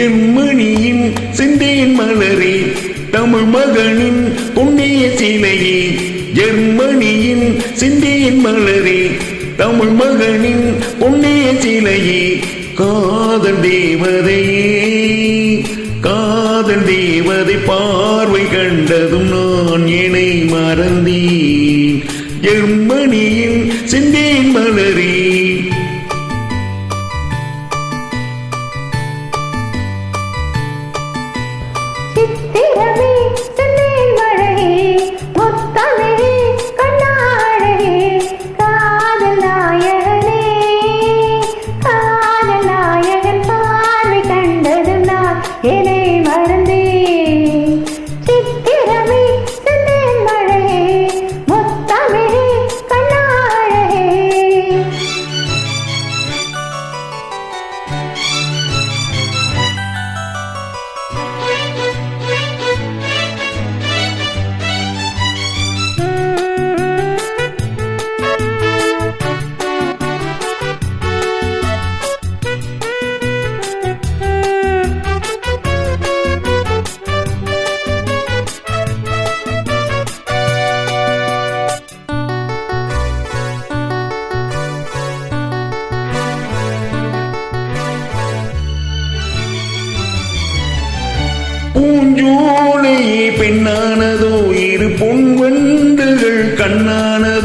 ஜெர்மனியின் சிந்தேன் மலரே தமிழ் மகனின் புண்ணிய சிலையே. ஜெர்மனியின் சிந்தேன் மலரே தமிழ் மகனின் புண்ணிய சிலையே. காதல் தேவதையே காதல் தேவதை பார்வை கண்டதும் நான் என்னை மறந்தேன். ஜெர்மனியின் சிந்தேன் மலரே சித்திரமே செந்தேன் பூஞ்சோலை பெண்ணானதோ இரு பொன்வண்டுகள் கண்ணானதோ.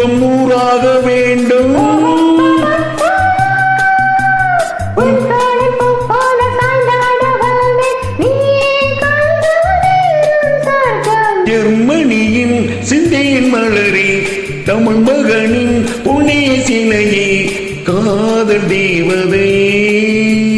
கண்டு நேரும் வேண்டும். ஜெர்மனியின் சிந்தையின் மலரே தமிழ் மகனின் புண்ணிய சிலையே காதல் தேவதையே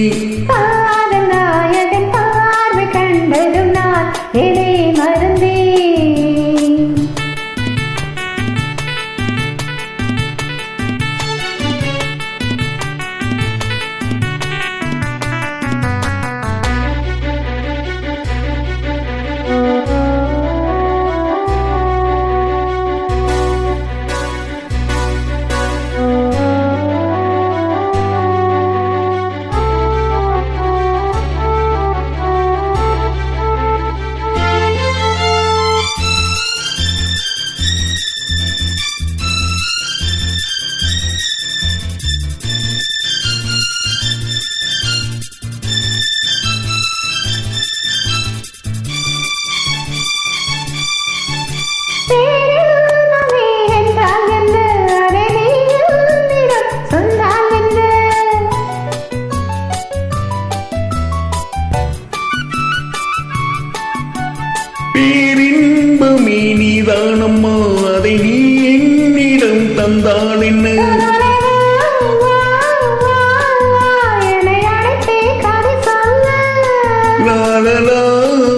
பேரின்பம் நீதானம்மா அதை நீ என்னிடம் தந்தால் என்ன?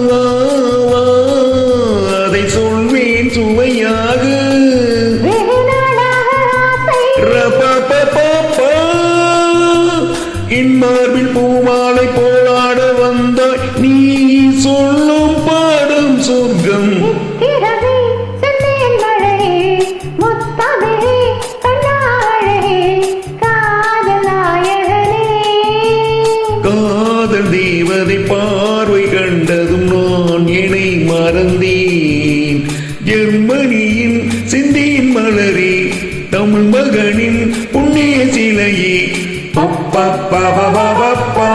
வா, வா, அதை சொல்வேன் சுவையாக. என் மார்பில் காதல் தேவதை பார்வை கண்டதும் நான் இணை மறந்தேன். ஜெர்மனியின் சிந்தியின் மலரே தமிழ் மகனின் புண்ணிய சிலையே. பப்பா.